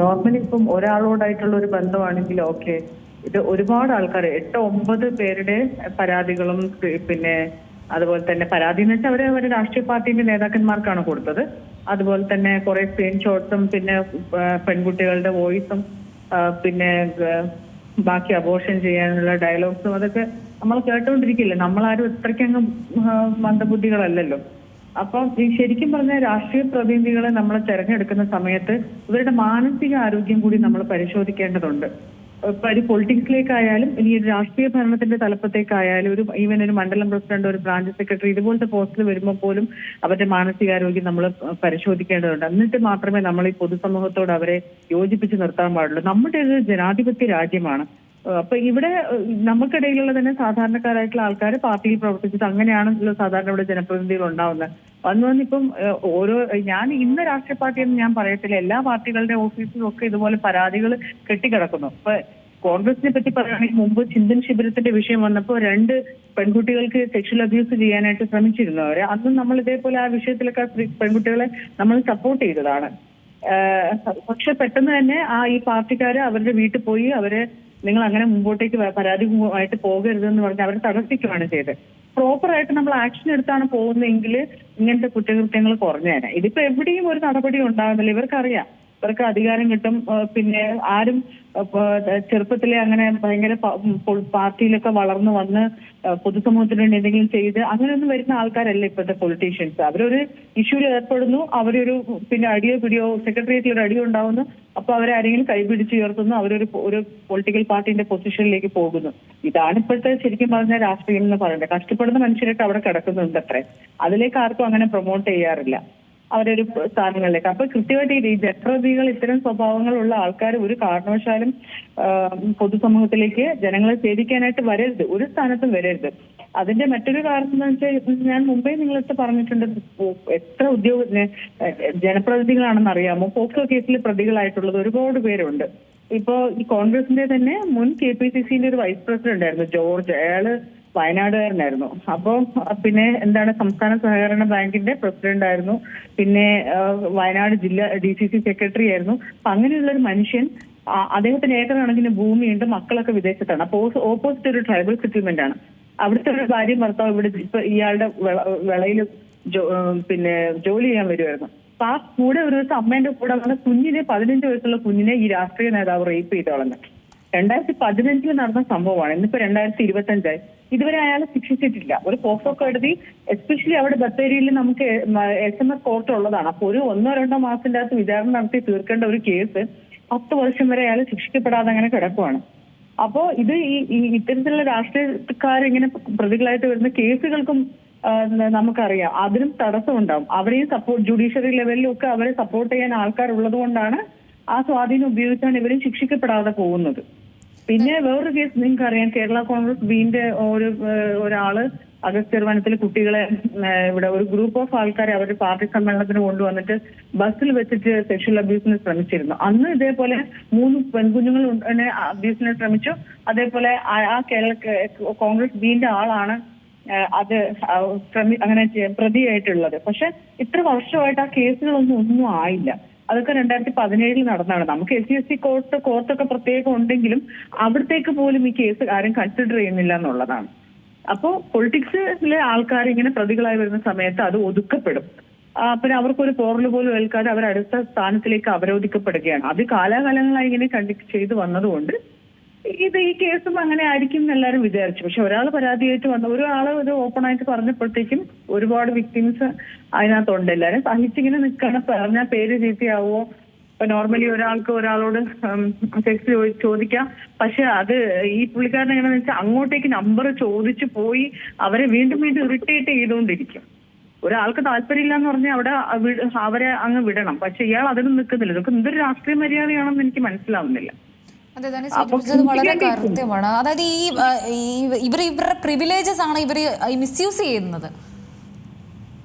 Normally ഇപ്പം ഒരാളോടായിട്ടുള്ള ഒരു ബന്ധമാണെങ്കിൽ okay ഇത് ഒരുപാട് ആൾക്കാർ എട്ട് ഒമ്പത് പേരുടെ പരാതികളും പിന്നെ അതുപോലെ തന്നെ പരാതി എന്ന് വെച്ചാൽ അവരെ അവരുടെ രാഷ്ട്രീയ പാർട്ടിന്റെ നേതാക്കന്മാർക്കാണ് കൊടുത്തത്. അതുപോലെ തന്നെ കുറെ സ്ക്രീൻഷോട്ട്സും പിന്നെ പെൺകുട്ടികളുടെ വോയിസും പിന്നെ ബാക്കി അബോർഷൻ ചെയ്യാനുള്ള ഡയലോഗ്സും അതൊക്കെ നമ്മൾ കേട്ടുകൊണ്ടിരിക്കില്ല നമ്മളാരും ഇത്രയ്ക്കങ്ങ് മന്ദബുദ്ധികളല്ലല്ലോ. അപ്പം ഈ ശരിക്കും പറഞ്ഞ രാഷ്ട്രീയ പ്രതിനിധികളെ നമ്മൾ തെരഞ്ഞെടുക്കുന്ന സമയത്ത് ഇവരുടെ മാനസിക ആരോഗ്യം കൂടി നമ്മൾ പരിശോധിക്കേണ്ടതുണ്ട്. ഒരു പൊളിറ്റിക്സിലേക്കായാലും ഇനി ഒരു രാഷ്ട്രീയ ഭരണത്തിന്റെ തലപ്പത്തേക്കായാലും ഒരു ഈവൻ ഒരു മണ്ഡലം പ്രസിഡന്റ് ഒരു ബ്രാഞ്ച് സെക്രട്ടറി ഇതുപോലത്തെ പോസ്റ്റിൽ വരുമ്പോൾ പോലും അവരുടെ മാനസികാരോഗ്യം നമ്മൾ പരിശോധിക്കേണ്ടതുണ്ട്. എന്നിട്ട് മാത്രമേ നമ്മൾ ഈ പൊതുസമൂഹത്തോട് അവരെ യോജിപ്പിച്ച് നിർത്താൻ പാടുള്ളൂ. നമ്മുടെ ഒരു ജനാധിപത്യ രാജ്യമാണ്. അപ്പൊ ഇവിടെ നമുക്കിടയിലുള്ള തന്നെ സാധാരണക്കാരായിട്ടുള്ള ആൾക്കാർ പാർട്ടിയിൽ പ്രവർത്തിച്ചിട്ട് അങ്ങനെയാണല്ലോ സാധാരണ ഇവിടെ ജനപ്രതിനിധികൾ ഉണ്ടാവുന്നത് വന്നു വന്നിപ്പം ഓരോ ഞാൻ ഇന്ന രാഷ്ട്രീയ പാർട്ടി എന്ന് ഞാൻ പറയത്തില്ല. എല്ലാ പാർട്ടികളുടെ ഓഫീസിലും ഒക്കെ ഇതുപോലെ പരാതികൾ കെട്ടിക്കിടക്കുന്നു. ഇപ്പൊ കോൺഗ്രസിനെ പറ്റി പറയുകയാണെങ്കിൽ മുമ്പ് ചിന്തൻ ശിബിരത്തിന്റെ വിഷയം വന്നപ്പോൾ രണ്ട് പെൺകുട്ടികൾക്ക് സെക്ഷൽ അബ്യൂസ് ചെയ്യാനായിട്ട് ശ്രമിച്ചിരുന്നു അവരെ അന്നും നമ്മൾ ഇതേപോലെ ആ വിഷയത്തിലൊക്കെ പെൺകുട്ടികളെ നമ്മൾ സപ്പോർട്ട് ചെയ്തതാണ്. പക്ഷെ പെട്ടെന്ന് തന്നെ ആ ഈ പാർട്ടിക്കാര് അവരുടെ വീട്ടിൽ പോയി അവരെ നിങ്ങൾ അങ്ങനെ മുമ്പോട്ടേക്ക് പരാതി ആയിട്ട് പോകരുതെന്ന് പറഞ്ഞ് അവരെ തടസ്സിക്കുകയാണ് ചെയ്തത്. പ്രോപ്പർ ആയിട്ട് നമ്മൾ ആക്ഷൻ എടുത്താണ് പോകുന്നതെങ്കിൽ ഇങ്ങനത്തെ കുറ്റകൃത്യങ്ങൾ കുറഞ്ഞേനെ. ഇതിപ്പോ എവിടെയും ഒരു നടപടി ഉണ്ടാകുന്നില്ല. ഇവർക്കറിയാം. ഇവർക്ക് അധികാരം കിട്ടും. പിന്നെ ആരും ചെറുപ്പത്തിലെ അങ്ങനെ ഭയങ്കര പാർട്ടിയിലൊക്കെ വളർന്നു വന്ന് പൊതുസമൂഹത്തിന് വേണ്ടി എന്തെങ്കിലും ചെയ്ത് അങ്ങനെയൊന്നും വരുന്ന ആൾക്കാരല്ല ഇപ്പോഴത്തെ പൊളിറ്റീഷ്യൻസ് അവരൊരു ഇഷ്യൂവിൽ ഏർപ്പെടുന്നു. അവരൊരു പിന്നെ അടിയോ പിടിയോ സെക്രട്ടേറിയറ്റിൽ ഒരു അടിയോ ഉണ്ടാവുന്നു അപ്പൊ അവരാരെങ്കിലും കൈപിടിച്ച് ഉയർത്തുന്നു അവരൊരു ഒരു പൊളിറ്റിക്കൽ പാർട്ടിന്റെ പൊസിഷനിലേക്ക് പോകുന്നു. ഇതാണ് ഇപ്പോഴത്തെ ശരിക്കും പറഞ്ഞ രാഷ്ട്രീയം എന്ന് പറയുന്നത്. കഷ്ടപ്പെടുന്ന മനുഷ്യരൊക്കെ അവിടെ കിടക്കുന്നുണ്ട് അത്രേ അതിലേക്ക് ആർക്കും അങ്ങനെ പ്രൊമോട്ട് ചെയ്യാറില്ല. അവരൊരു സ്ഥാനങ്ങളിലേക്ക് അപ്പൊ കൃത്യമായിട്ട് ഈ ജനപ്രതിനിധികൾ ഇത്തരം സ്വഭാവങ്ങളുള്ള ആൾക്കാർ ഒരു കാരണവശാലും പൊതുസമൂഹത്തിലേക്ക് ജനങ്ങളെ സേവിക്കാനായിട്ട് വരരുത്. ഒരു സ്ഥാനത്തും വരരുത്. അതിന്റെ മറ്റൊരു കാരണം എന്ന് വെച്ചാൽ ഞാൻ മുമ്പേ നിങ്ങളടുത്ത് പറഞ്ഞിട്ടുണ്ട്. എത്ര ഉദ്യോഗ ജനപ്രതിനിധികളാണെന്ന് അറിയാമോ? പോക്സോ കേസിൽ പ്രതികളായിട്ടുള്ളത് ഒരുപാട് പേരുണ്ട്. ഇപ്പോ ഈ കോൺഗ്രസിന്റെ തന്നെ മുൻ കെ പി സി സിന്റെ ഒരു വൈസ് പ്രസിഡന്റ് ആയിരുന്നു ജോർജ്. അയാൾ വയനാടുകാരനായിരുന്നു. അപ്പോ അഹ് പിന്നെ എന്താണ് സംസ്ഥാന സഹകരണ ബാങ്കിന്റെ പ്രസിഡന്റ് ആയിരുന്നു. പിന്നെ വയനാട് ജില്ലാ ഡി സി സി സെക്രട്ടറി ആയിരുന്നു. അപ്പൊ അങ്ങനെയുള്ള ഒരു മനുഷ്യൻ അദ്ദേഹത്തിന് ഏക്കർ ഭൂമിയുണ്ട് മക്കളൊക്കെ വിദേശത്താണ്. അപ്പോൾ ഓപ്പോസിറ്റ് ഒരു ട്രൈബൽ സെറ്റിൽമെന്റ് ആണ് അവിടുത്തെ ഒരു ഭാര്യയും ഭർത്താവ് ഇവിടെ ഇപ്പൊ ഇയാളുടെ വിളയിൽ പിന്നെ ജോലി ചെയ്യാൻ വരുമായിരുന്നു അപ്പൊ ആ കൂടെ ഒരു ദിവസം അമ്മേന്റെ കൂടെ വന്ന കുഞ്ഞിനെ പതിനഞ്ച് വയസ്സുള്ള കുഞ്ഞിനെ ഈ രാഷ്ട്രീയ നേതാവ് റേപ്പ് ചെയ്ത് കളഞ്ഞു രണ്ടായിരത്തി പതിനഞ്ചിൽ നടന്ന സംഭവമാണ്. ഇന്നിപ്പോ രണ്ടായിരത്തി ഇരുപത്തി അഞ്ചായി ഇതുവരെ അയാളെ ശിക്ഷിച്ചിട്ടില്ല. ഒരു പോക്സോ കോടതി എസ്പെഷ്യലി അവിടെ ബത്തേരിയിൽ നമുക്ക് എസ് എം എസ് കോർട്ട് ഉള്ളതാണ്. അപ്പൊ ഒരു ഒന്നോ രണ്ടോ മാസത്തിന്റെ അകത്ത് വിചാരണ നടത്തി തീർക്കേണ്ട ഒരു കേസ് പത്ത് വർഷം വരെ അയാൾ ശിക്ഷിക്കപ്പെടാതെ അങ്ങനെ കിടക്കുവാണ്. അപ്പോ ഇത് ഈ ഇത്തരത്തിലുള്ള ഇത്തരത്തിലുള്ള രാഷ്ട്രീയക്കാരിങ്ങനെ പ്രതികളായിട്ട് വരുന്ന കേസുകൾക്കും നമുക്കറിയാം. അതിനും തടസ്സം ഉണ്ടാവും അവരെയും സപ്പോർട്ട് ജുഡീഷ്യറി ലെവലിലും ഒക്കെ അവരെ സപ്പോർട്ട് ചെയ്യാൻ ആൾക്കാരുള്ളത് കൊണ്ടാണ് ആ സ്വാധീനം ഉപയോഗിച്ചാണ് ഇവരും ശിക്ഷിക്കപ്പെടാതെ പോകുന്നത്. പിന്നെ വേറൊരു കേസ് നിങ്ങൾക്ക് അറിയാം കേരള കോൺഗ്രസ് ബീന്റെ ഒരു ഒരാൾ അഗസ്റ്റർ വനത്തിൽ കുട്ടികളെ ഇവിടെ ഒരു ഗ്രൂപ്പ് ഓഫ് ആൾക്കാരെ അവരുടെ പാർട്ടി സമ്മേളനത്തിന് കൊണ്ടുവന്നിട്ട് ബസ്സിൽ വെച്ചിട്ട് സെക്ഷൽ അബ്യൂസിന് ശ്രമിച്ചിരുന്നു. അന്ന് ഇതേപോലെ മൂന്ന് പെൺകുഞ്ഞുങ്ങൾ അബ്യൂസിന് ശ്രമിച്ചു. അതേപോലെ ആ- കേരള കോൺഗ്രസ് ബീന്റെ ആളാണ് അത് അങ്ങനെ പ്രതിയായിട്ടുള്ളത്. പക്ഷെ ഇത്ര വർഷമായിട്ട് ആ കേസുകളൊന്നും ഒന്നും ആയില്ല. അതൊക്കെ രണ്ടായിരത്തി പതിനേഴിൽ നടന്നതാണ് നമുക്ക് S C S C court കോർട്ടൊക്കെ പ്രത്യേകം ഉണ്ടെങ്കിലും അവിടത്തേക്ക് പോലും ഈ കേസ് ആരും കൺസിഡർ ചെയ്യുന്നില്ല എന്നുള്ളതാണ്. അപ്പോ പൊളിറ്റിക്സിലെ ആൾക്കാർ ഇങ്ങനെ പ്രതികളായി വരുന്ന സമയത്ത് അത് ഒതുക്കപ്പെടും. പിന്നെ അവർക്കൊരു പോറൽ പോലും ഏൽക്കാതെ അവർ അടുത്ത സ്ഥാനത്തിലേക്ക് അവരോധിക്കപ്പെടുകയാണ്. അത് കാലാകാലങ്ങളായി ഇങ്ങനെ കണ്ടി ചെയ്തു വന്നതുകൊണ്ട് ഇത് ഈ കേസും അങ്ങനെ ആയിരിക്കും എന്ന് എല്ലാവരും വിചാരിച്ചു. പക്ഷെ ഒരാൾ പരാതിയായിട്ട് വന്നു. ഒരാൾ ഇത് ഓപ്പൺ ആയിട്ട് പറഞ്ഞപ്പോഴത്തേക്കും ഒരുപാട് വിക്ടിംസ് അതിനകത്തുണ്ട്. എല്ലാവരും സഹിച്ചിങ്ങനെ നിൽക്കാണ് പറഞ്ഞാൽ പേര് ചീത്തയാവോ? ഇപ്പൊ നോർമലി ഒരാൾക്ക് ഒരാളോട് സെക്സ് ചോദിക്കാം. പക്ഷെ അത് ഈ പുള്ളിക്കാരൻ എങ്ങനെയാന്ന് വെച്ചാൽ അങ്ങോട്ടേക്ക് നമ്പർ ചോദിച്ചു പോയി അവരെ വീണ്ടും വീണ്ടും ഇറിറ്റേറ്റ് ചെയ്തുകൊണ്ടിരിക്കും. ഒരാൾക്ക് താല്പര്യമില്ല എന്ന് പറഞ്ഞാൽ അവിടെ അവരെ അങ്ങ് വിടണം. പക്ഷെ ഇയാൾ അതിനും നിൽക്കുന്നില്ല ഇതൊക്കെ എന്തൊരു രാഷ്ട്രീയ മര്യാദയാണെന്ന് എനിക്ക് മനസ്സിലാവുന്നില്ല. അതെ തന്നെ സൂചിപ്പിച്ചത് വളരെ കൃത്യമാണ് അതായത് ഈ ഇവർ ഇവരുടെ പ്രിവിലേജസ് ആണ് ഇവർ മിസ്യൂസ് ചെയ്യുന്നത്.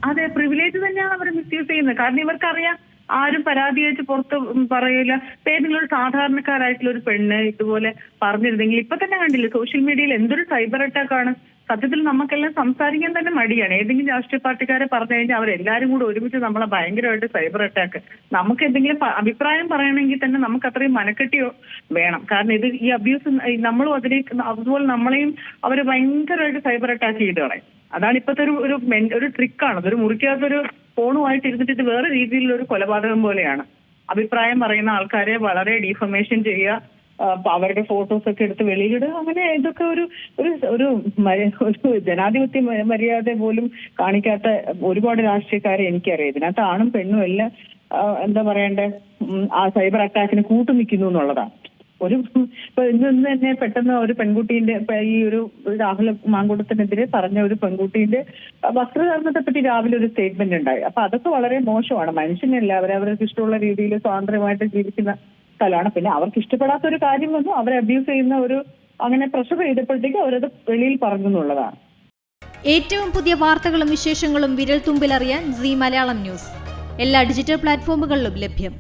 അതെ പ്രിവിലേജ് തന്നെയാണ് അവർ മിസ്യൂസ് ചെയ്യുന്നത്. കാരണം ഇവർക്കറിയാം ആരും പരാതിയായിട്ട് പുറത്ത് പറയില്ല. ഏതെങ്കിലും ഒരു സാധാരണക്കാരായിട്ടുള്ള ഒരു പെണ്ണ് ഇതുപോലെ പറഞ്ഞിരുന്നെങ്കിൽ ഇപ്പൊ തന്നെ കണ്ടില്ലേ സോഷ്യൽ മീഡിയയിൽ എന്തൊരു സൈബർ അറ്റാക്ക് ആണ്. സത്യത്തിൽ നമുക്കെല്ലാം സംസാരിക്കാൻ തന്നെ മടിയാണ്. ഏതെങ്കിലും രാഷ്ട്രീയ പാർട്ടിക്കാരെ പറഞ്ഞു കഴിഞ്ഞാൽ അവരെല്ലാരും കൂടെ ഒരുമിച്ച് നമ്മളെ ഭയങ്കരമായിട്ട് സൈബർ അറ്റാക്ക്. നമുക്ക് എന്തെങ്കിലും അഭിപ്രായം പറയണമെങ്കിൽ തന്നെ നമുക്ക് അത്രയും മനക്കെട്ടിയോ വേണം. കാരണം ഇത് ഈ അബ്യൂസ് നമ്മളും അതിനെ അതുപോലെ നമ്മളെയും അവർ ഭയങ്കരമായിട്ട് സൈബർ അറ്റാക്ക് ചെയ്ത് കളയും. അതാണ് ഇപ്പോഴത്തെ ഒരു ഒരു ഒരു ട്രിക്കാണ്. ഒരു മുറിക്കാത്തൊരു ഫോണുമായിട്ട് ഇരുന്നിട്ട് ഇത് വേറെ രീതിയിലുള്ള ഒരു കൊലപാതകം പോലെയാണ്. അഭിപ്രായം പറയുന്ന ആൾക്കാരെ വളരെ ഡീഫമേഷൻ ചെയ്യുക അവരുടെ ഫോട്ടോസ് ഒക്കെ എടുത്ത് വെളിയിലിടുക. അങ്ങനെ ഇതൊക്കെ ഒരു ഒരു ഒരു ജനാധിപത്യ മര്യാദ പോലും കാണിക്കാത്ത ഒരുപാട് രാഷ്ട്രീയക്കാരെ എനിക്കറിയാം. ഇതിനകത്ത് ആണും പെണ്ണും എല്ലാം എന്താ പറയണ്ടേ ആ സൈബർ അറ്റാക്കിന് കൂട്ടു നിൽക്കുന്നു എന്നുള്ളതാണ്. ഒരു ഇപ്പൊ ഇന്ന് ഇന്ന് തന്നെ പെട്ടെന്ന് ഒരു പെൺകുട്ടീന്റെ ഈ ഒരു രാഹുൽ മാങ്കൂട്ടത്തിനെതിരെ പറഞ്ഞ ഒരു പെൺകുട്ടീന്റെ വസ്ത്രധാരണത്തെ പറ്റി രാവിലെ ഒരു സ്റ്റേറ്റ്മെന്റ് ഉണ്ടായി. അപ്പൊ അതൊക്കെ വളരെ മോശമാണ്. മനുഷ്യനല്ല അവരവർക്ക് ഇഷ്ടമുള്ള രീതിയിൽ സ്വാതന്ത്ര്യമായിട്ട് ജീവിക്കുന്ന സ്ഥലമാണ്. പിന്നെ അവർക്ക് ഇഷ്ടപ്പെടാത്ത ഒരു കാര്യം വന്നു. അവരെ അബ്യൂസ് ചെയ്യുന്ന ഒരു അങ്ങനെ പ്രഷർ ചെയ്തപ്പോഴത്തേക്ക് അവരത് വെളിയിൽ പറഞ്ഞു എന്നുള്ളതാണ് ഏറ്റവും പുതിയ വാർത്തകളും വിശേഷങ്ങളും വിരൽ തുമ്പിലറിയാൻ സി മലയാളം ന്യൂസ്. എല്ലാ ഡിജിറ്റൽ പ്ലാറ്റ്ഫോമുകളിലും ലഭ്യം.